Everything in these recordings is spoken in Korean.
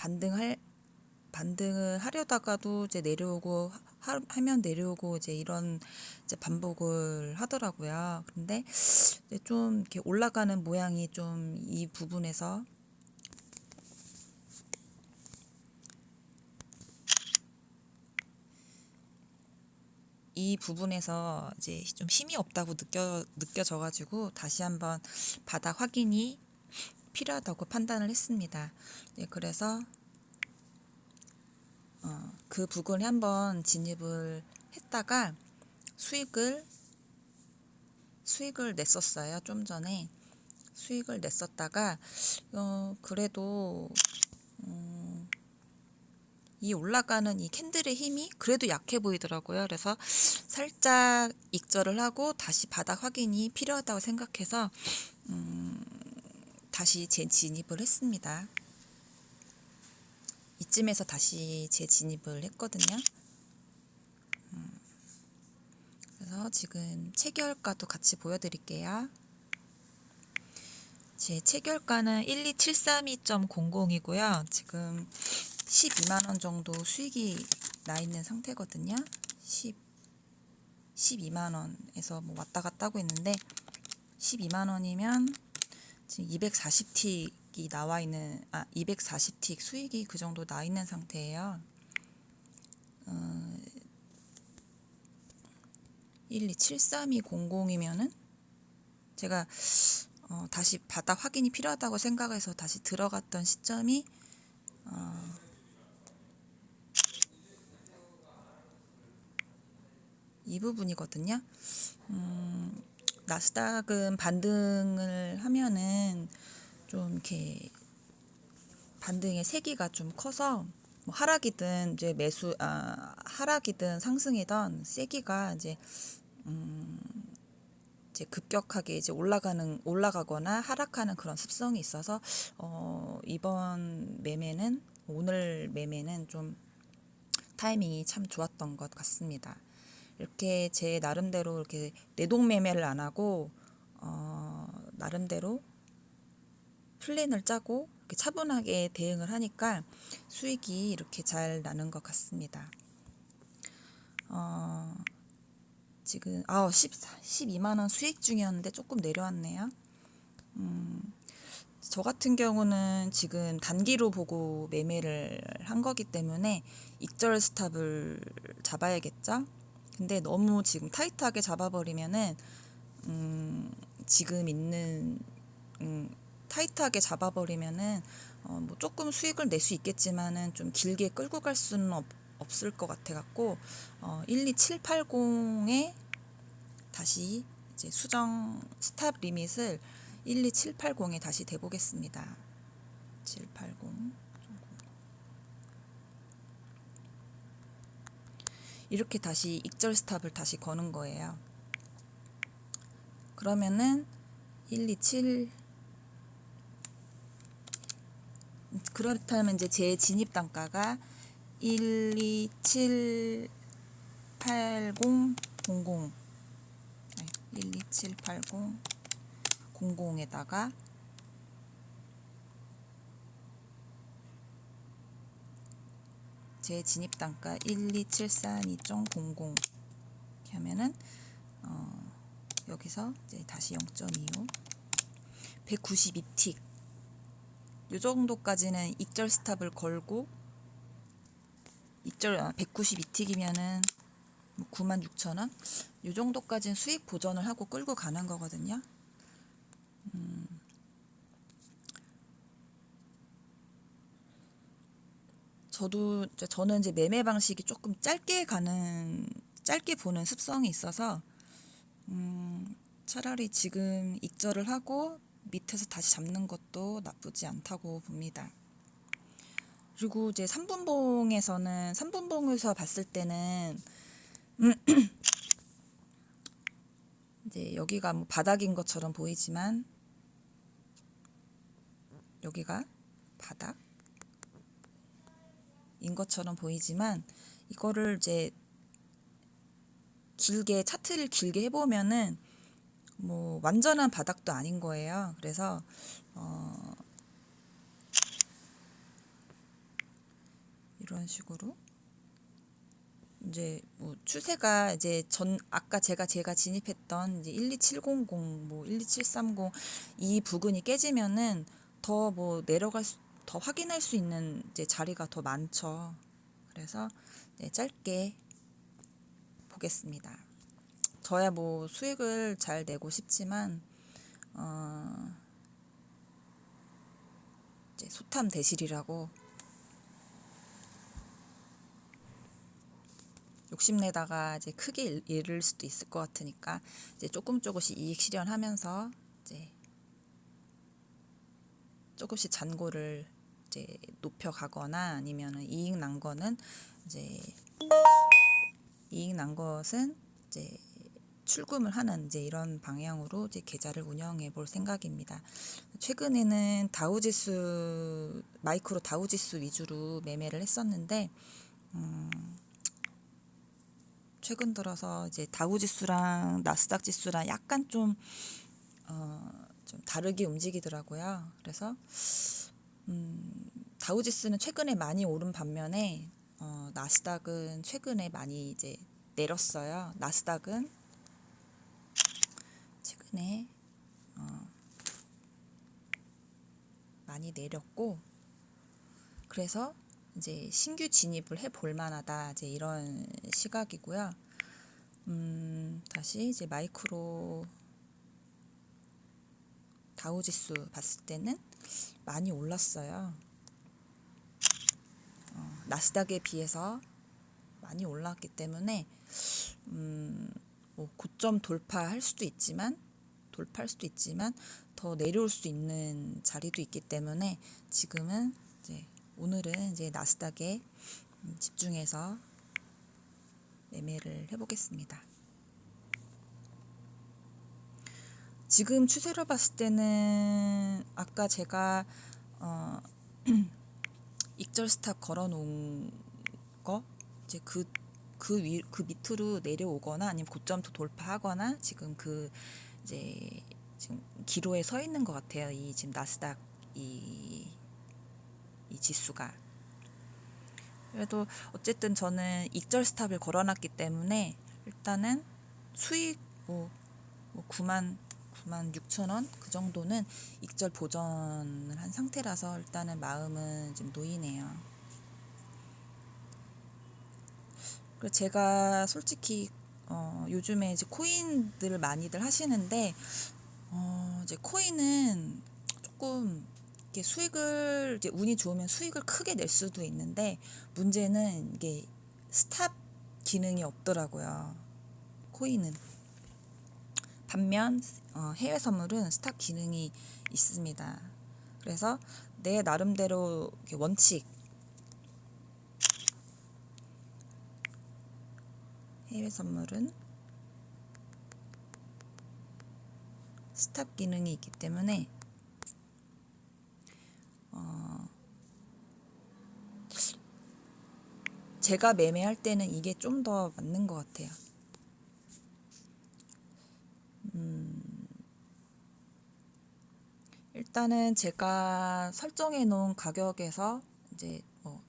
반등할 반등을 하려다가도 이제 내려오고 하, 하면 내려오고 이제 이런 이제 반복을 하더라고요. 근데 좀 이렇게 올라가는 모양이 좀 이 부분에서 이 부분에서 이제 좀 힘이 없다고 느껴 느껴져 가지고 다시 한번 바닥 확인이 필요하다고 판단을 했습니다. 네, 그래서 어, 그 부분에 한번 진입을 했다가 수익을 수익을 냈었어요. 좀 전에 수익을 냈었다가 어, 그래도 음, 이 올라가는 이 캔들의 힘이 그래도 약해 보이더라고요. 그래서 살짝 익절을 하고 다시 바닥 확인이 필요하다고 생각해서 음, 다시 재진입을 했습니다. 이쯤에서 다시 재진입을 했거든요. 음, 그래서 지금 체결가도 같이 보여드릴게요. 제 체결가는 12732.00이고요. 지금 12만 원 정도 수익이 나 있는 상태거든요. 10 12만 원에서 뭐 왔다 갔다 하고 있는데 12만 원이면 지금 240틱이 나와 있는 아 240틱 수익이 그 정도 나 있는 상태예요. 어, 1273200이면은 제가 어, 다시 바닥 확인이 필요하다고 생각해서 다시 들어갔던 시점이 어, 이 부분이거든요. 음, 나스닥은 반등을 하면은 좀 이렇게 반등의 세기가 좀 커서 뭐 하락이든 이제 매수 아 하락이든 상승이든 세기가 이제 음 이제 급격하게 이제 올라가는 올라가거나 하락하는 그런 습성이 있어서 어 이번 매매는 오늘 매매는 좀 타이밍이 참 좋았던 것 같습니다. 이렇게 제 나름대로 이렇게 내동 매매를 안 하고 어, 나름대로 플랜을 짜고 차분하게 대응을 하니까 수익이 이렇게 잘 나는 것 같습니다. 어, 지금 아 10, 12만 원 수익 중이었는데 조금 내려왔네요. 음, 저 같은 경우는 지금 단기로 보고 매매를 한 거기 때문에 익절 스탑을 잡아야겠죠. 근데 너무 지금 타이트하게 잡아버리면은 음, 지금 있는 음, 타이트하게 잡아버리면은 어, 뭐 조금 수익을 낼 수 있겠지만은 좀 길게 끌고 갈 수는 없, 없을 것 같아 갖고 어, 12780에 다시 이제 수정 스탑 리밋을 12780에 다시 대보겠습니다. 780 이렇게 다시 익절 스탑을 다시 거는 거예요. 그러면은 127 그렇다면 이제 제 진입 단가가 1278000 12780 00에다가 제 진입 단가 12742.00 이렇게 하면은 어, 여기서 이제 다시 0.25 192틱. 요 정도까지는 익절 스탑을 걸고 익절 192틱이면은 96,000원? 요 정도까지는 수익 보전을 하고 끌고 가는 거거든요. 저도 이제 저는 이제 매매 방식이 조금 짧게 가는 짧게 보는 습성이 있어서 음, 차라리 지금 익절을 하고 밑에서 다시 잡는 것도 나쁘지 않다고 봅니다. 그리고 이제 3분봉에서는 3분봉에서 봤을 때는 음, 이제 여기가 뭐 바닥인 것처럼 보이지만 여기가 바닥 인 것처럼 보이지만 이거를 이제 길게 차트를 길게 해보면은 뭐 완전한 바닥도 아닌 거예요. 그래서 어 이런 식으로 이제 뭐 추세가 이제 전 아까 제가 제가 진입했던 이제 12700, 뭐 12730 이 부근이 깨지면은 더 뭐 내려갈 수, 더 확인할 수 있는 이제 자리가 더 많죠. 그래서 네, 짧게 보겠습니다. 저야 뭐 수익을 잘 내고 싶지만 어 이제 소탐 대실이라고 욕심내다가 이제 크게 잃- 잃을 수도 있을 것 같으니까 이제 조금 조금씩 이익 실현하면서 이제 조금씩 잔고를 이제 높여가거나 아니면은 이익 난 거는 이제 이익 난 것은 이제 출금을 하는 이제 이런 방향으로 이제 계좌를 운영해 볼 생각입니다. 최근에는 다우지수 마이크로 다우지수 위주로 매매를 했었는데 음, 최근 들어서 이제 다우지수랑 나스닥 지수랑 약간 좀, 어, 좀 다르게 움직이더라고요. 그래서 음, 다우지수는 최근에 많이 오른 반면에 어, 나스닥은 최근에 많이 이제 내렸어요. 나스닥은 최근에 어, 많이 내렸고 그래서 이제 신규 진입을 해 볼 만하다 이제 이런 시각이고요. 음, 다시 이제 마이크로 다우지수 봤을 때는 많이 올랐어요. 어, 나스닥에 비해서 많이 올랐기 때문에 음, 뭐 고점 돌파할 수도 있지만 돌파할 수도 있지만 더 내려올 수 있는 자리도 있기 때문에 지금은 이제 오늘은 이제 나스닥에 음, 집중해서 매매를 해보겠습니다. 지금 추세로 봤을 때는 아까 제가 어, 익절 스탑 걸어놓은 거 이제 그 그 위 그 밑으로 내려오거나 아니면 고점도 돌파하거나 지금 그 이제 지금 기로에 서 있는 것 같아요. 이 지금 나스닥 이, 이 지수가. 그래도 어쨌든 저는 익절 스탑을 걸어놨기 때문에 일단은 수익 뭐, 뭐 9만 9만 6천 원그 정도는 익절 보전을 한 상태라서 일단은 마음은 좀 놓이네요. 그리고 제가 솔직히 어, 요즘에 이제 코인들을 많이들 하시는데 어, 이제 코인은 조금 이렇게 수익을 이제 운이 좋으면 수익을 크게 낼 수도 있는데 문제는 이게 스탑 기능이 없더라고요. 코인은 반면 어, 해외 선물은 스탑 기능이 있습니다. 그래서 내 나름대로 원칙 해외 선물은 스탑 기능이 있기 때문에 어, 제가 매매할 때는 이게 좀 더 맞는 것 같아요. 일단은 제가 설정해 놓은 가격에서 이제 뭐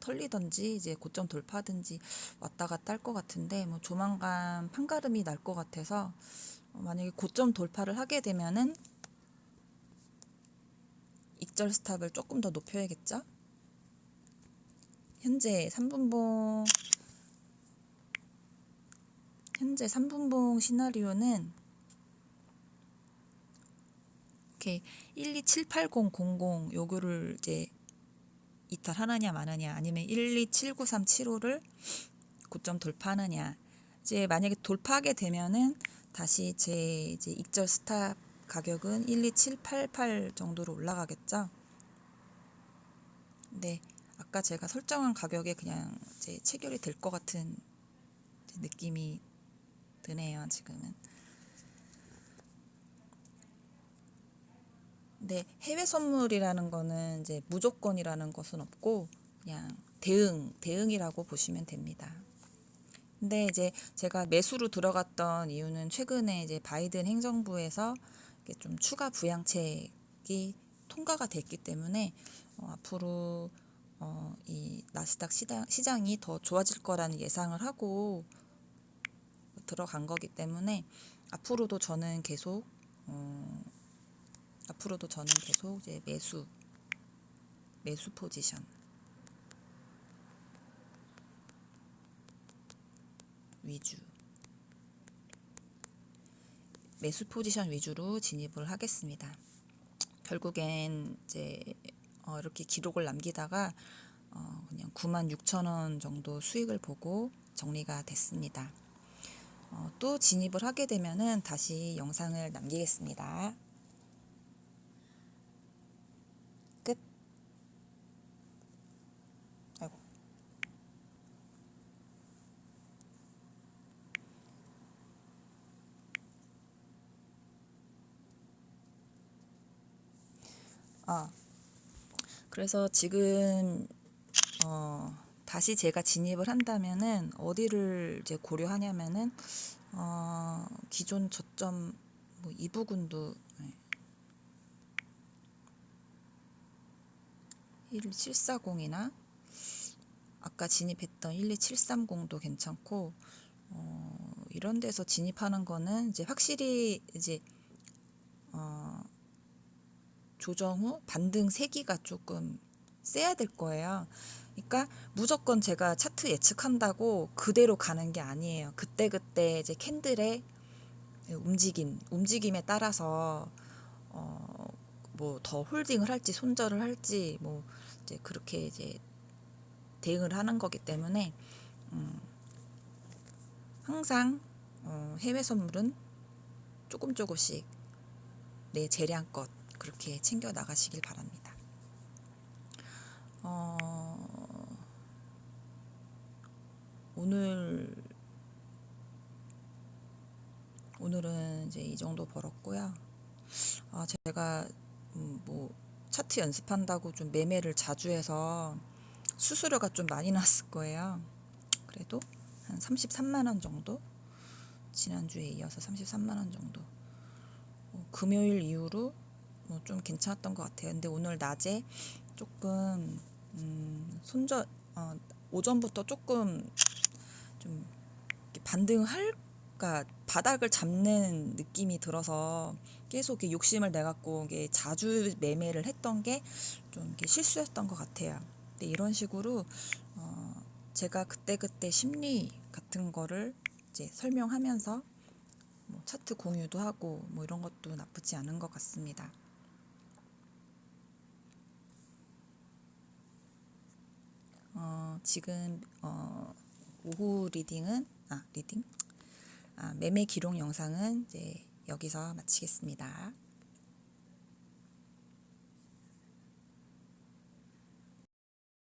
털리든지 이제 고점 돌파든지 왔다 갔다 할 것 같은데 뭐 조만간 판가름이 날 것 같아서 어, 만약에 고점 돌파를 하게 되면은 익절 스탑을 조금 더 높여야겠죠? 현재 3분봉 현재 3분봉 시나리오는 이렇게 12780000 요거를 이제 이탈하느냐 마느냐 아니면 1279375를 고점 돌파하느냐 이제 만약에 돌파하게 되면은 다시 제 이제 익절 스탑 가격은 12788 정도로 올라가겠죠. 근데 아까 제가 설정한 가격에 그냥 이제 체결이 될 것 같은 느낌이 드네요, 지금은. 근데 해외 선물이라는 거는 이제 무조건이라는 것은 없고 그냥 대응, 대응이라고 보시면 됩니다. 근데 이제 제가 매수로 들어갔던 이유는 최근에 이제 바이든 행정부에서 이게 좀 추가 부양책이 통과가 됐기 때문에 어, 앞으로 어, 이 나스닥 시장, 시장이 더 좋아질 거라는 예상을 하고 들어간 거기 때문에 앞으로도 저는 계속 어, 앞으로도 저는 계속 이제 매수 매수 포지션 위주 매수 포지션 위주로 진입을 하겠습니다. 결국엔 이제 어, 이렇게 기록을 남기다가 어, 그냥 9만 6천 원 정도 수익을 보고 정리가 됐습니다. 어, 또 진입을 하게 되면은 다시 영상을 남기겠습니다. 아, 그래서 지금 어, 다시 제가 진입을 한다면은 어디를 이제 고려하냐면은 어, 기존 저점 뭐 이 부분도 네. 12740이나 아까 진입했던 12730도 괜찮고 어, 이런 데서 진입하는 거는 이제 확실히 이제 어, 조정 후 반등 세기가 조금 세야 될 거예요. 그러니까 무조건 제가 차트 예측한다고 그대로 가는 게 아니에요. 그때 그때 이제 캔들의 움직임, 움직임에 따라서 어, 뭐 더 홀딩을 할지 손절을 할지 뭐 이제 그렇게 이제 대응을 하는 거기 때문에 음, 항상 어, 해외 선물은 조금 조금씩 내 재량껏 그렇게 챙겨 나가시길 바랍니다. 어, 오늘 오늘은 이제 이 정도 벌었고요. 아, 제가 음, 뭐 차트 연습한다고 좀 매매를 자주 해서 수수료가 좀 많이 났을 거예요. 그래도 한 33만 원 정도 지난주에 이어서 33만 원 정도 어, 금요일 이후로 뭐 좀 괜찮았던 것 같아요. 근데 오늘 낮에 조금 음, 손절 어, 오전부터 조금 좀 이렇게 반등할까 바닥을 잡는 느낌이 들어서 계속 이렇게 욕심을 내 갖고 이게 자주 매매를 했던 게 좀 실수였던 것 같아요. 근데 이런 식으로 어, 제가 그때 그때 심리 같은 거를 이제 설명하면서 뭐 차트 공유도 하고 뭐 이런 것도 나쁘지 않은 것 같습니다. 어, 지금 어, 오후 리딩은 아 리딩 아, 매매 기록 영상은 이제 여기서 마치겠습니다.